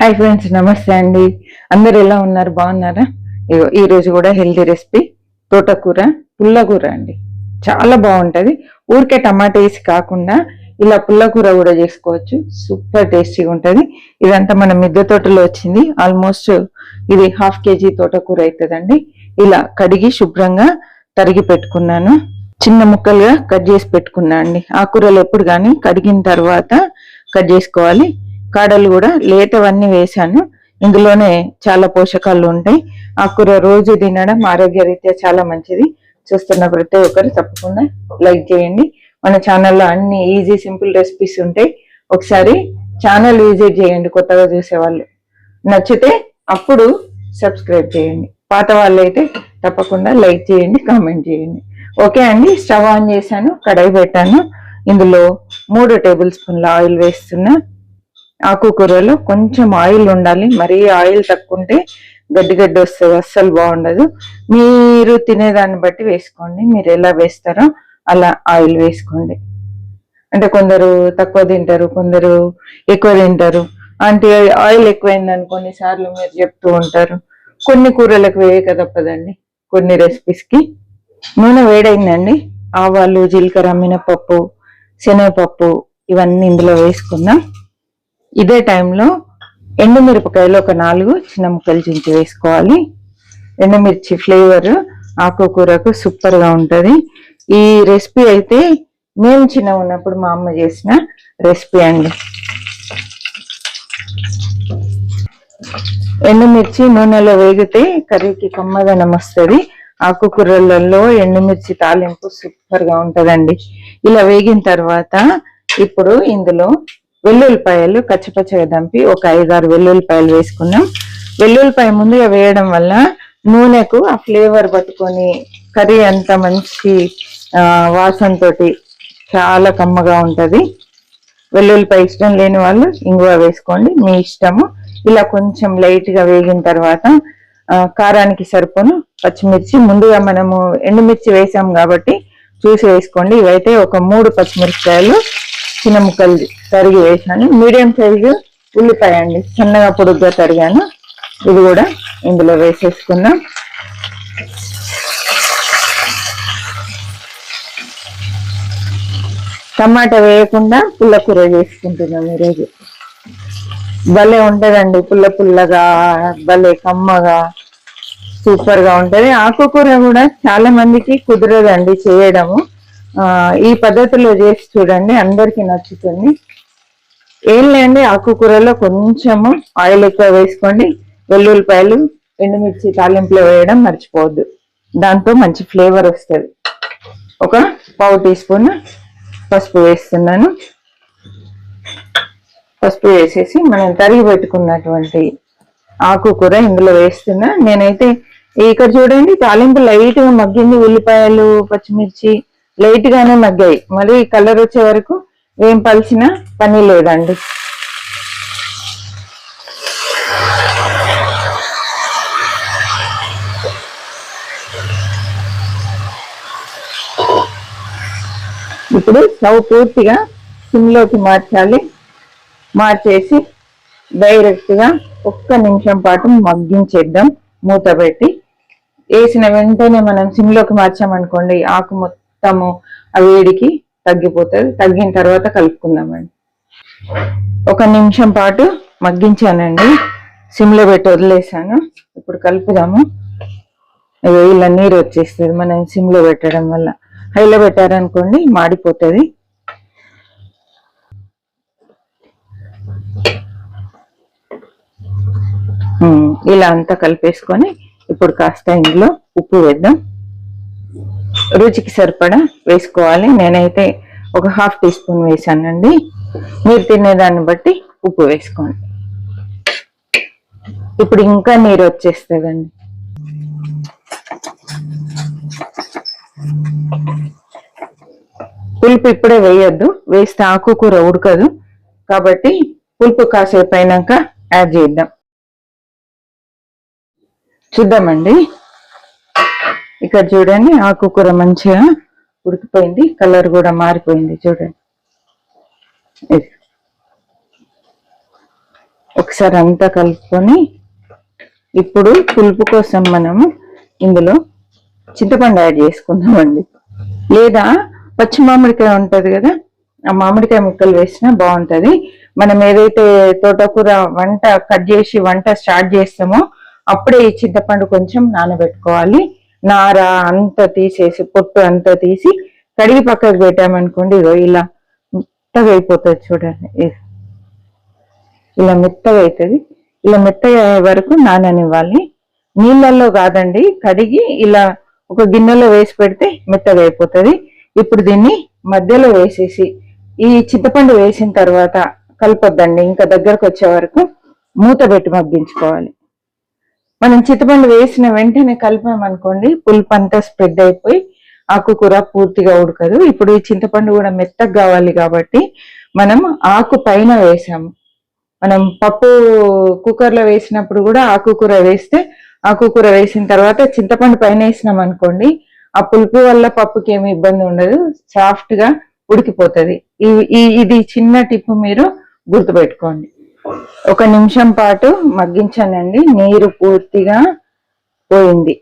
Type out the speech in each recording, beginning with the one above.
Hi friends నమస్తే అండి. అందరు ఎలా ఉన్నారు? బాగున్నారా? ఇగో ఈ రోజు కూడా హెల్దీ రెసిపీ తోటకూర పుల్లకూర అండి. చాలా బాగుంటుంది. ఊరికే టమాటా వేసి కాకుండా ఇలా పుల్లకూర కూడా చేసుకోవచ్చు. సూపర్ టేస్టీగా ఉంటుంది. ఇదంతా మన మిద్దె తోటలో వచ్చింది. ఆల్మోస్ట్ ఇది హాఫ్ కేజీ తోటకూర అవుతుందండి ఇలా కడిగి శుభ్రంగా తరిగి పెట్టుకున్నాను. చిన్న ముక్కలుగా కట్ చేసి పెట్టుకున్నా అండి. ఆకుకూరలు ఎప్పుడు కానీ కడిగిన తర్వాత కట్ చేసుకోవాలి. కాడలు కూడా లేతవన్నీ వేశాను. ఇందులోనే చాలా పోషకాలు ఉంటాయి. ఆకుకూర రోజు తినడం ఆరోగ్య రీత్యా చాలా మంచిది. చూస్తున్న ప్రతి ఒక్కరు తప్పకుండా లైక్ చేయండి. మన ఛానల్లో అన్ని ఈజీ సింపుల్ రెసిపీస్ ఉంటాయి. ఒకసారి ఛానల్ విజిట్ చేయండి కొత్తగా చూసేవాళ్ళు. నచ్చితే అప్పుడు సబ్స్క్రైబ్ చేయండి. పాత వాళ్ళు అయితే తప్పకుండా లైక్ చేయండి కామెంట్ చేయండి. ఓకే అండి స్టవ్ ఆన్ చేశాను కడాయి పెట్టాను. ఇందులో మూడు టేబుల్ స్పూన్ల ఆయిల్ వేస్తున్నా. ఆకుకూరలో కొంచెం ఆయిల్ ఉండాలి. మరీ ఆయిల్ తక్కువ ఉంటే గడ్డి గడ్డి వస్తుంది అస్సలు బాగుండదు. మీరు తినేదాన్ని బట్టి వేసుకోండి. మీరు ఎలా వేస్తారో అలా ఆయిల్ వేసుకోండి. అంటే కొందరు తక్కువ తింటారు కొందరు ఎక్కువ తింటారు. అంటే ఆయిల్ ఎక్కువైంది అనుకోని సార్లు మీరు చెప్తూ ఉంటారు. కొన్ని కూరలకు వేయక తప్పదండి కొన్ని రెసిపీస్కి. నూనె వేడైందండి. ఆవాలు జీలకర్ర మినపప్పు శనగపప్పు ఇవన్నీ ఇందులో వేసుకుందాం. ఇదే టైంలో ఎండుమిరపకాయలు ఒక నాలుగు చిన్న ముక్కలు చించి వేసుకోవాలి. ఎండుమిర్చి ఫ్లేవర్ ఆకుకూరకు సూపర్గా ఈ రెసిపీ అయితే మేము చిన్న ఉన్నప్పుడు మా అమ్మ చేసిన రెసిపీ అండి. ఎండుమిర్చి నూనెలో వేగితే కర్రీకి కమ్మదనం వస్తుంది ఆకుకూరలలో ఎండుమిర్చి తాలింపు సూపర్గా ఇలా వేగిన తర్వాత ఇప్పుడు ఇందులో వెల్లుల్లిపాయలు కచ్చపచ్చగా దంపి ఒక ఐదారు వెల్లుల్లిపాయలు వేసుకున్నాం. వెల్లుల్లిపాయ ముందుగా వేయడం వల్ల నూనెకు ఆ ఫ్లేవర్ పట్టుకొని కర్రీ అంత మంచి వాసనతో వాసనతోటి చాలా కమ్మగా ఉంటుంది. వెల్లుల్లిపాయ ఇష్టం లేని వాళ్ళు ఇంగువ వేసుకోండి మీ ఇష్టము. ఇలా కొంచెం లైట్గా వేగిన తర్వాత కారానికి సరిపోను పచ్చిమిర్చి. ముందుగా మనము ఎండుమిర్చి వేసాం కాబట్టి చూసి వేసుకోండి. ఇవైతే ఒక మూడు పచ్చిమిరపకాయలు చిన్న ముక్కలు తరిగి వేసాను మీడియం సైజు ఉల్లిపాయ అండి. చిన్నగా పొడుగ్గా తరిగాను. ఇది కూడా ఇందులో వేసేసుకుందాం టమాటా వేయకుండా పుల్ల కూర చేసుకుంటున్నాం ఈరోజు. భలే ఉంటదండి పుల్ల పుల్లగా భలే కమ్మగా సూపర్గా ఉంటది. ఆకుకూర కూడా చాలా మందికి కుదరదండి చేయడము. ఈ పద్ధతిలో చేసి చూడండి అందరికి నచ్చుతుంది. ఏం లేండి ఆకుకూరలో కొంచెము ఆయిల్ ఎక్కువ వేసుకోండి. వెల్లుల్లిపాయలు ఎండుమిర్చి తాలింపులో వేయడం మర్చిపోవద్దు. దాంతో మంచి ఫ్లేవర్ వస్తుంది. ఒక పావు టీ స్పూన్ పసుపు వేస్తున్నాను. పసుపు వేసేసి మనం తరిగి పెట్టుకున్నటువంటి ఆకుకూర ఇందులో వేస్తున్నా. నేనైతే ఇక్కడ చూడండి తాలింపు లైట్గా మగ్గింది. ఉల్లిపాయలు పచ్చిమిర్చి లైట్ గానే మగ్గాయి. మరి కలర్ వచ్చే వరకు వేంపాల్సిన పని లేదండి. ఇప్పుడు స్టవ్ పూర్తిగా సిమ్లోకి మార్చాలి. మార్చేసి డైరెక్ట్గా ఒక్క నిమిషం పాటు మగ్గించేద్దాం. మూత పెట్టి. వేసిన వెంటనే మనం సిమ్లోకి మార్చామనుకోండి ఆకు మొత్తము ఆ వేడికి తగ్గిపోతుంది. తగ్గిన తర్వాత కలుపుకుందామండి. ఒక నిమిషం పాటు మగ్గించానండి. సిమ్లో పెట్టి వదిలేసాను ఇప్పుడు కలుపుదాము. ఇగో ఇలా నీరు వచ్చేస్తుంది. మనం సిమ్లో పెట్టడం వల్ల. హైలో పెట్టారనుకోండి మాడిపోతుంది. ఇలా అంతా కలిపేసుకొని ఇప్పుడు కాస్త ఇందులో ఉప్పు వేద్దాం. రుచికి సరిపడా వేసుకోవాలి. నేనైతే ఒక హాఫ్ టీ స్పూన్ వేసానండి. మీరు తినేదాన్ని బట్టి ఉప్పు వేసుకోండి. ఇప్పుడు ఇంకా నీరు వచ్చేస్తుందండి. పులుపు ఇప్పుడే వేయొద్దు. వేస్తే ఆకుకూర ఉడకదు. కాబట్టి పులుపు కాసేపు అయినాక యాడ్ చేద్దాం. చూద్దామండి. ఇక్కడ చూడండి ఆకుకూర మంచిగా ఉడికిపోయింది కలర్ కూడా మారిపోయింది చూడండి. ఒకసారి అంతా కలుపుకొని ఇప్పుడు పులుపు కోసం మనము ఇందులో చింతపండు యాడ్ చేసుకుందామండి. లేదా పచ్చి మామిడికాయ ఉంటుంది కదా ఆ మామిడికాయ ముక్కలు వేసినా బాగుంటుంది. మనం ఏదైతే తోటకూర వంట కట్ చేసి వంట స్టార్ట్ చేస్తామో అప్పుడే ఈ చింతపండు కొంచెం నానబెట్టుకోవాలి. నార అంతా తీసేసి పొట్టు అంతా తీసి కడిగి పక్కకు పెట్టామనుకోండి ఇదో ఇలా మెత్తగా అయిపోతుంది చూడండి ఇలా మెత్తగా అవుతుంది ఇలా మెత్తగా అయ్యే వరకు నాననివ్వాలి. నీళ్ళల్లో కాదండి కడిగి ఇలా ఒక గిన్నెలో వేసి పెడితే మెత్తగా అయిపోతుంది ఇప్పుడు దీన్ని మధ్యలో వేసేసి ఈ చింతపండు వేసిన తర్వాత కలపొద్దండి. ఇంకా దగ్గరకు వచ్చే వరకు మూత పెట్టి మగ్గించుకోవాలి. మనం చింతపండు వేసిన వెంటనే కలిపామనుకోండి పులుపు అంతా స్ప్రెడ్ అయిపోయి ఆకుకూర పూర్తిగా ఉడకదు. ఇప్పుడు ఈ చింతపండు కూడా మెత్తగా కావాలి కాబట్టి మనం ఆకు పైన వేసాము. మనం పప్పు కుక్కర్లో వేసినప్పుడు కూడా ఆకుకూర వేస్తే ఆకుకూర వేసిన తర్వాత చింతపండు పైన వేసినాం అనుకోండి ఆ పులుపు వల్ల పప్పుకి ఏమి ఇబ్బంది ఉండదు. సాఫ్ట్గా ఉడికిపోతుంది. ఇది చిన్న టిప్ మీరు గుర్తుపెట్టుకోండి. ఒక నిమిషం పాటు మగ్గించానండి. నీరు పూర్తిగా పోయింది.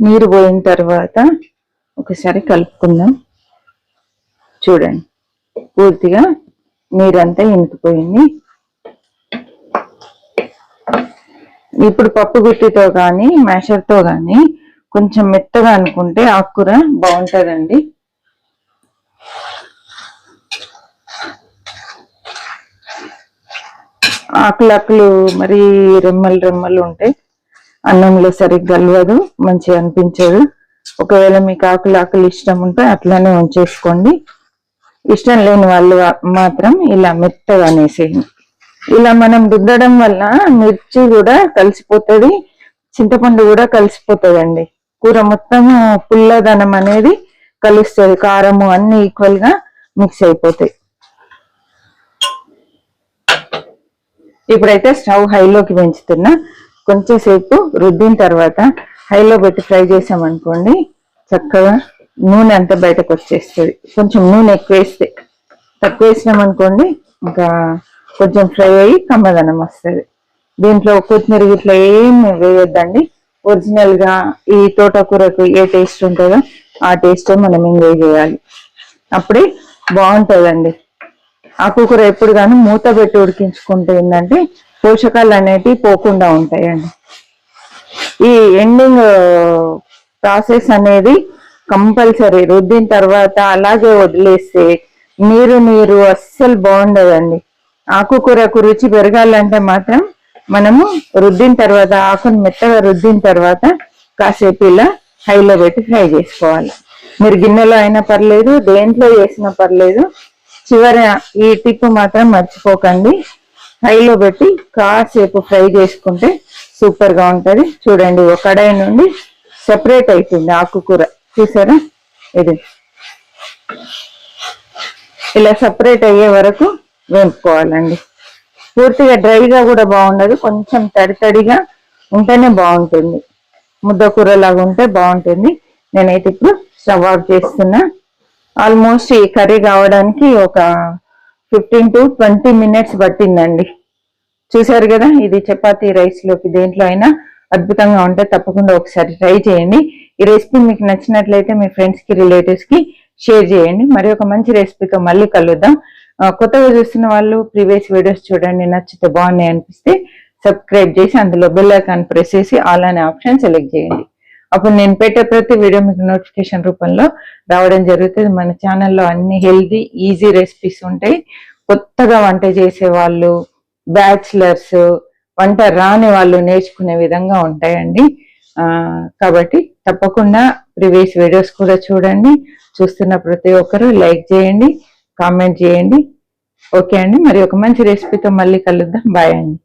నీరు పోయిన తర్వాత ఒకసారి కలుపుకుందాం. చూడండి. పూర్తిగా నీరంతా ఇంకిపోయింది ఇప్పుడు పప్పు గుత్తితో కానీ మ్యాషర్తో కానీ కొంచెం మెత్తగా అనుకుంటే ఆకుకూర బాగుంటుందండి. ఆకులు ఆకులు మరి రెమ్మలు రెమ్మలు ఉంటాయి అన్నంలో సరిగ్గా కలవదు మంచిగా అనిపించదు. ఒకవేళ మీకు ఆకులు ఆకులు ఇష్టం ఉంటే అట్లానే ఉంచేసుకోండి. ఇష్టం లేని వాళ్ళు మాత్రం ఇలా మెత్తగా అనేసేయండి. ఇలా మనం రుద్దడం వల్ల మిర్చి కూడా కలిసిపోతుంది చింతపండు కూడా కలిసిపోతుందండి. కూర మొత్తం పుల్లదనం అనేది కలుస్తుంది కారము అన్ని ఈక్వల్గా మిక్స్ అయిపోతాయి. ఇప్పుడైతే స్టవ్ హైలోకి పెంచుతున్నా. కొంచెంసేపు రుద్దిన తర్వాత హైలో పెట్టి ఫ్రై చేసామనుకోండి చక్కగా నూనె అంతా బయటకు వచ్చేస్తుంది. కొంచెం నూనె ఎక్కువ వేస్తే తక్కువ వేసినామనుకోండి ఇంకా కొంచెం ఫ్రై అయ్యి కమ్మదనం వస్తుంది. దీంట్లో కొత్తిమీర ఇట్లా ఏం వేయొద్దండి. ఒరిజినల్గా ఈ తోటకూరకు ఏ టేస్ట్ ఉంటుందో ఆ టేస్ట్ మనం ఎంజాయ్ చేయాలి. అప్పుడే బాగుంటుందండి. ఆకుకూర ఎప్పుడు కానీ మూత పెట్టి ఉడికించుకుంటే ఏంటంటే పోషకాలు అనేటివి పోకుండా ఉంటాయండి ఈ ఎండింగ్ ప్రాసెస్ అనేది కంపల్సరీ. రుద్దిన తర్వాత అలాగే వదిలేస్తే నీరు నీరు అస్సలు బాగుండదండి. ఆకుకూరకు రుచి పెరగాలంటే మాత్రం మనము రుద్దిన తర్వాత ఆకును మెత్తగా రుద్దిన తర్వాత కాసేపు ఇలా హైలో పెట్టి ఫ్రై చేసుకోవాలి. మీరు గిన్నెలో అయినా పర్లేదు దేంట్లో చేసినా పర్లేదు చివరి ఈ టిప్ మాత్రం మర్చిపోకండి. హైలో పెట్టి కాసేపు ఫ్రై చేసుకుంటే సూపర్గా ఉంటుంది. చూడండి ఒక కడాయి నుండి సెపరేట్ అవుతుంది ఆకుకూర. చూసారా? ఇది. ఇలా సపరేట్ అయ్యే వరకు వేపుకోవాలండి. పూర్తిగా డ్రైగా కూడా బాగుండదు. కొంచెం తడి తడిగా ఉంటేనే బాగుంటుంది. ముద్ద కూరలాగా ఉంటే బాగుంటుంది. నేనైతే ఇప్పుడు స్టవ్ ఆఫ్ చేస్తున్నా. ఆల్మోస్ట్ ఈ కర్రీ కావడానికి ఒక ఫిఫ్టీన్ టు ట్వంటీ మినిట్స్ పట్టిందండి. చూసారు కదా ఇది చపాతీ రైస్లోకి దేంట్లో అయినా అద్భుతంగా ఉంటే తప్పకుండా ఒకసారి ట్రై చేయండి. ఈ రెసిపీ మీకు నచ్చినట్లయితే మీ ఫ్రెండ్స్కి రిలేటివ్స్కి షేర్ చేయండి. మరి ఒక మంచి రెసిపీతో మళ్ళీ కలుద్దాం. కొత్తగా చూస్తున్న వాళ్ళు ప్రీవియస్ వీడియోస్ చూడండి నచ్చితే బాగున్నాయి అనిపిస్తే సబ్స్క్రైబ్ చేసి అందులో బెల్ ఐకాన్ ప్రెస్ చేసి ఆల్ అనే ఆప్షన్ సెలెక్ట్ చేయండి. అప్పుడు నేను పెట్టే ప్రతి వీడియో మీకు నోటిఫికేషన్ రూపంలో రావడం జరుగుతుంది. మన ఛానల్లో అన్ని హెల్దీ ఈజీ రెసిపీస్ ఉంటాయి. కొత్తగా వంట చేసే వాళ్ళు బ్యాచిలర్స్ వంట రాని వాళ్ళు నేర్చుకునే విధంగా ఉంటాయండి. కాబట్టి తప్పకుండా ప్రీవియస్ వీడియోస్ కూడా చూడండి. చూస్తున్న ప్రతి ఒక్కరు లైక్ చేయండి కామెంట్ చేయండి. ఓకే అండి మరి ఒక మంచి రెసిపీతో మళ్ళీ కలుద్దాం. బాయ్ అండి.